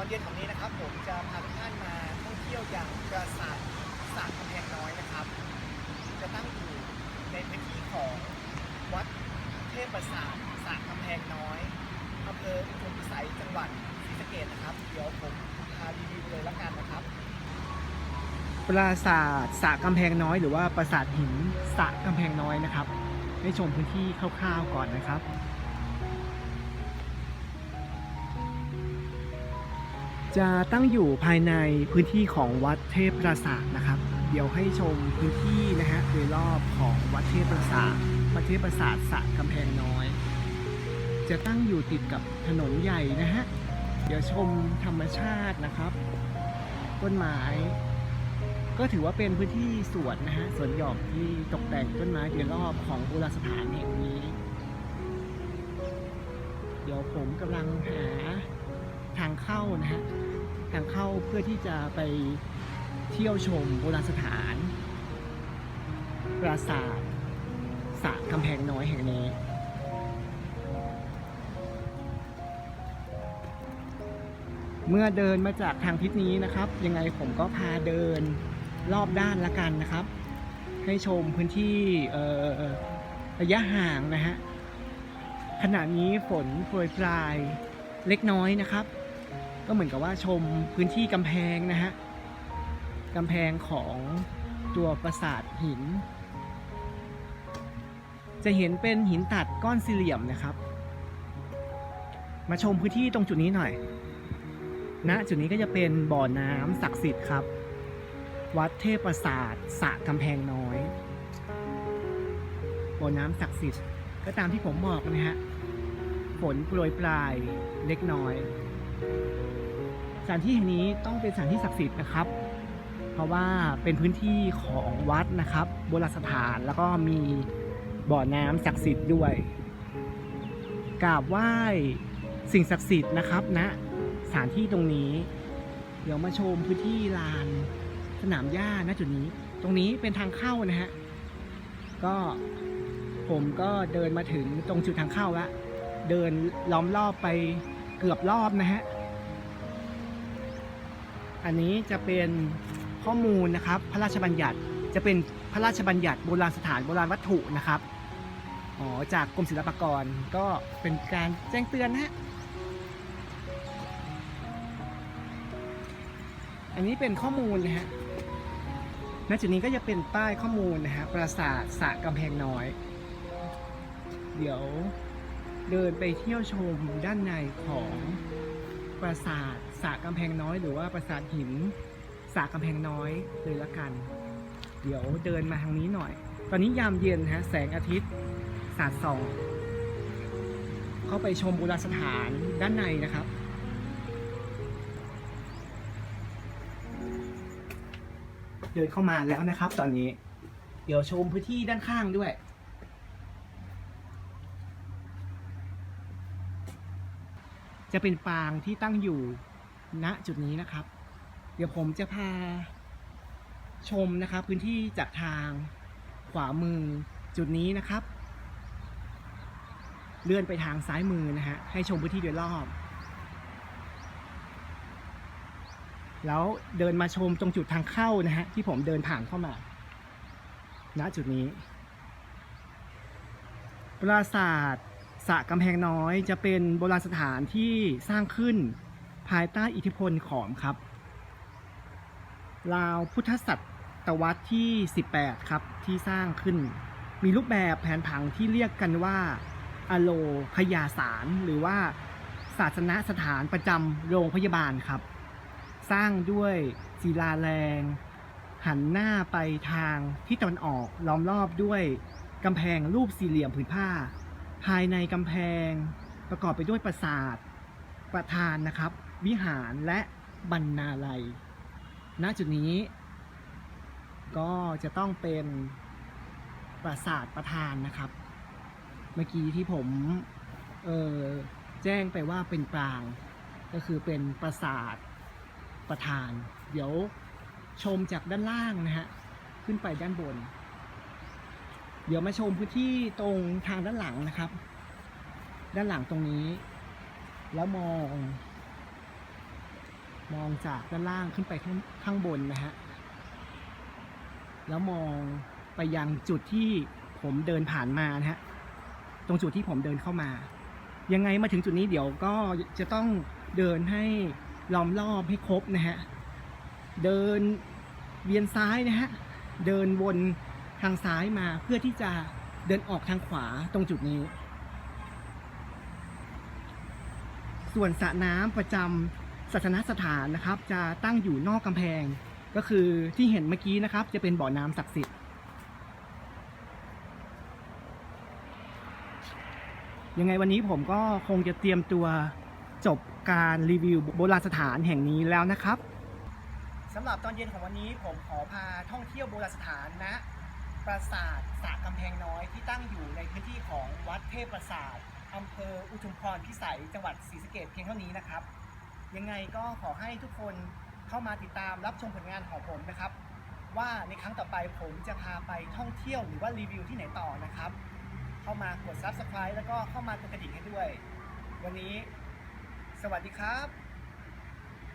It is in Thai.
อนเย็นของนี้นะครับผมจะพาทุกท่านมาท่องเที่ยวอย่างปราสาทสาดกำแพงน้อยนะครับ จะตั้งอยู่ในพื้นที่ของวัดเทพประสาทสาดกำแพงน้อยอำเภออุทุมพิสัยจังหวัดศรีสะเกษนะครับ เดี๋ยวผมพารีวิวเลยละกันนะครับ ปราสาทสระกำแพงน้อย หรือว่าปราสาทหินสระกำแพงน้อยนะครับ ให้ชมพื้นที่คร่าวๆก่อนนะครับ จะตั้งอยู่ภายในพื้นที่ของวัดเทพปราสาทนะครับ เดี๋ยวให้ชมพื้นที่นะฮะโดยรอบของวัดเทพปราสาทวัดเทพปราสาทสระกำแพงน้อย จะตั้งอยู่ติดกับถนนใหญ่นะฮะเดี๋ยวชมธรรมชาตินะครับต้นไม้ ก็ถือว่าเป็นพื้นที่สวนนะฮะสวนหย่อมที่ตกแต่งต้นไม้โดยรอบของโบราณสถานแห่งนี้ เดี๋ยวผมกำลังหา เข้านะฮะทางเข้าเพื่อที่จะไปเที่ยวชมโบราณสถาน ปราสาทสระกำแพงน้อยแห่งนี้ เมื่อเดินมาจากทางทิศนี้นะครับ ยังไงผมก็พาเดินรอบด้านละกันนะครับ ให้ชมพื้นที่ระยะห่างนะฮะขณะนี้ฝนโปรยปลายเล็กน้อยนะครับ ก็เหมือนกับว่าชมพื้นที่กำแพงนะฮะกำแพงของตัวปราสาทหิน จะเห็นเป็นหินตัดก้อนสี่เหลี่ยมนะครับ มาชมพื้นที่ตรงจุดนี้หน่อยณจุดนี้ก็จะเป็นบ่อน้ำศักดิ์สิทธิ์ครับ วัดเทพปราสาทสระกำแพงน้อยบ่อน้ำศักดิ์สิทธิ์ก็ตามที่ผมบอกนะฮะฝนโปรยปลายเล็กน้อย สถานที่แห่งนี้ต้องเป็นสถานที่ศักดิ์สิทธิ์นะครับ เพราะว่าเป็นพื้นที่ของวัดนะครับ โบราณสถานแล้วก็มีบ่อน้ำศักดิ์สิทธิ์ด้วยกราบไหว้สิ่งศักดิ์สิทธิ์นะครับณนะสถานที่ตรงนี้ เดี๋ยวมาชมพื้นที่ลานสนามหญ้าณจุดนี้ ตรงนี้เป็นทางเข้านะฮะก็ผมก็เดินมาถึงตรงจุดทางเข้าแล้วเดินล้อมรอบไปเกือบรอบนะฮะ อันนี้จะเป็นข้อมูลนะครับ พระราชบัญญัติจะเป็นพระราชบัญญัติโบราณสถานโบราณวัตถุนะครับอ๋อจากกรมศิลปากรก็เป็นการแจ้งเตือนนะฮะอันนี้เป็นข้อมูลนะฮะณจุดนี้ก็จะเป็นป้ายข้อมูลนะฮะปราสาทสระกำแพงน้อย เดี๋ยวเดินไปเที่ยวชมด้านในของ ปราสาทสระกำแพงน้อย หรือว่าปราสาทหินสระกำแพงน้อยเลยละกัน เดี๋ยวเดินมาทางนี้หน่อย ตอนนี้ยามเย็นฮะแสงอาทิตย์สาดส่อง เข้าไปชมโบราณสถานด้านในนะครับเดินเข้ามาแล้วนะครับ ตอนนี้ เดี๋ยวชมพื้นที่ด้านข้างด้วย จะเป็นปางที่ตั้งอยู่ณจุดนี้นะครับ เดี๋ยวผมจะพาชมนะครับพื้นที่จากทางขวามือจุดนี้นะครับ เลื่อนไปทางซ้ายมือนะฮะให้ชมพื้นที่โดยรอบ แล้วเดินมาชมตรงจุดทางเข้านะฮะที่ผมเดินผ่านเข้ามาณจุดนี้ ปราสาท ระกำแพงน้อยจะเป็นโบราณสถานที่สร้างขึ้นภายใต้อิทธิพลขอมครับ ราวพุทธศตวรรษที่ 18 ครับที่สร้างขึ้น มีรูปแบบแผนผังที่เรียกกันว่าอโลพยาสาร หรือว่าศาสนสถานประจำโรงพยาบาลครับ สร้างด้วยศิลาแรง หันหน้าไปทางทิศตะวันออกล้อมรอบด้วยกำแพงรูปสี่เหลี่ยมผืนผ้า ภายในกำแพงประกอบไปด้วยปราสาทประธานนะครับ วิหารและบรรณาลัย ณจุดนี้ ก็จะต้องเป็นปราสาทประธานนะครับ เมื่อกี้ที่ผมเออแจ้งไปว่าเป็นปราง ก็คือเป็นปราสาทประธาน เดี๋ยวชมจากด้านล่างนะฮะ ขึ้นไปด้านบน เดี๋ยวมาชมพื้นที่ตรงทางด้านหลังนะครับ ด้านหลังตรงนี้ แล้วมอง มองจากด้านล่างขึ้นไปข้างางบนนะฮะแล้วมองไปยังจุดที่ผมเดินผ่านมานะฮะตรงจุดที่ผมเดินเข้ามา ยังไงมาถึงจุดนี้เดี๋ยวก็จะต้องเดินให้ล้อมรอบให้ครบนะฮะเดินเวียนซ้ายนะฮะเดินวน ทางซ้ายมาเพื่อที่จะเดินออกทางขวาตรงจุดนี้ ส่วนสระน้ำประจำศาสนสถานนะครับ จะตั้งอยู่นอกกำแพง ก็คือที่เห็นเมื่อกี้นะครับ จะเป็นบ่อน้ำศักดิ์สิทธิ์ยังไงวันนี้ผมก็คงจะเตรียมตัวจบการรีวิวโบราณสถานแห่งนี้แล้วนะครับสำหรับตอนเย็นของวันนี้ผมขอพาท่องเที่ยวโบราณสถานนะ ปราสาทสระกำแพงน้อยที่ตั้งอยู่ในพื้นที่ของวัดเทพปราสาทอำเภออุทุมพรพิสัยจังหวัดศรีสะเกษเพียงเท่านี้นะครับ ยังไงก็ขอให้ทุกคนเข้ามาติดตามรับชมผลงานของผมนะครับ ว่าในครั้งต่อไปผมจะพาไปท่องเที่ยวหรือว่ารีวิวที่ไหนต่อนะครับ เข้ามากด Subscribe แล้วก็เข้ามากดกระดิ่งให้ด้วย วันนี้ สวัสดีครับ